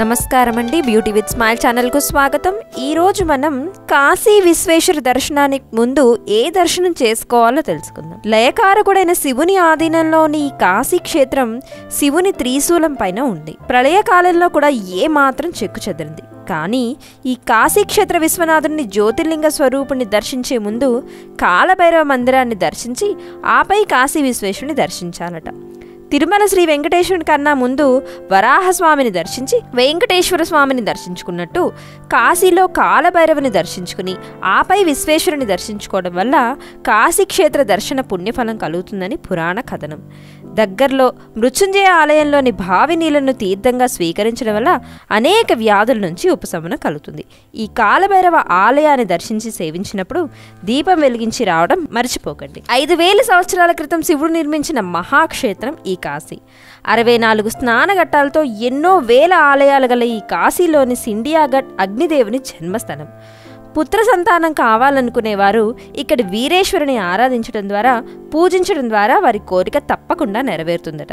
నమస్కారం అండి beauty with smile ఛానల్కు స్వాగతం. ఈరోజు మనం కాశీ విశ్వేశ్వర దర్శనానికి ముందు ఏ దర్శనం చేసుకోవాలో తెలుసుకుందాం. లయకారకుడైన శివుని ఆధీనంలోని ఈ కాశీ క్షేత్రం శివుని త్రిశూలం పైన ఉంది. ప్రళయకాలంలో కూడా ఏ మాత్రం చెక్కు చెదిరింది. కానీ ఈ కాశీక్షేత్ర విశ్వనాథుని జ్యోతిర్లింగ స్వరూపుని దర్శించే ముందు కాలభైరవ మందిరాన్ని దర్శించి ఆపై కాశీ విశ్వేశ్వరుని దర్శించాలట. తిరుమల శ్రీ వెంకటేశ్వరుని కన్నా ముందు వరాహస్వామిని దర్శించి వెంకటేశ్వర స్వామిని దర్శించుకున్నట్టు కాశీలో కాలభైరవుని దర్శించుకుని ఆపై విశ్వేశ్వరుని దర్శించుకోవడం వల్ల కాశీ క్షేత్ర దర్శన పుణ్యఫలం కలుగుతుందని పురాణ కథనం. దగ్గరలో మృత్యుంజయ ఆలయంలోని బావి నీళ్ళను తీర్థంగా స్వీకరించడం వల్ల అనేక వ్యాధుల నుంచి ఉపశమనం కలుగుతుంది. ఈ కాలభైరవ ఆలయాన్ని దర్శించి సేవించినప్పుడు దీపం వెలిగించి రావడం మర్చిపోకండి. ఐదు వేల సంవత్సరాల క్రితం శివుడు నిర్మించిన మహాక్షేత్రం ఈ కాశీ. అరవై నాలుగు స్నానఘట్టాలతో ఎన్నో వేల ఆలయాలు గల ఈ కాశీలోని సిండియాఘట్ అగ్నిదేవుని జన్మస్థలం. పుత్ర సంతానం కావాలనుకునేవారు ఇక్కడి వీరేశ్వరుని ఆరాధించడం ద్వారా పూజించడం ద్వారా వారి కోరిక తప్పకుండా నెరవేరుతుందట.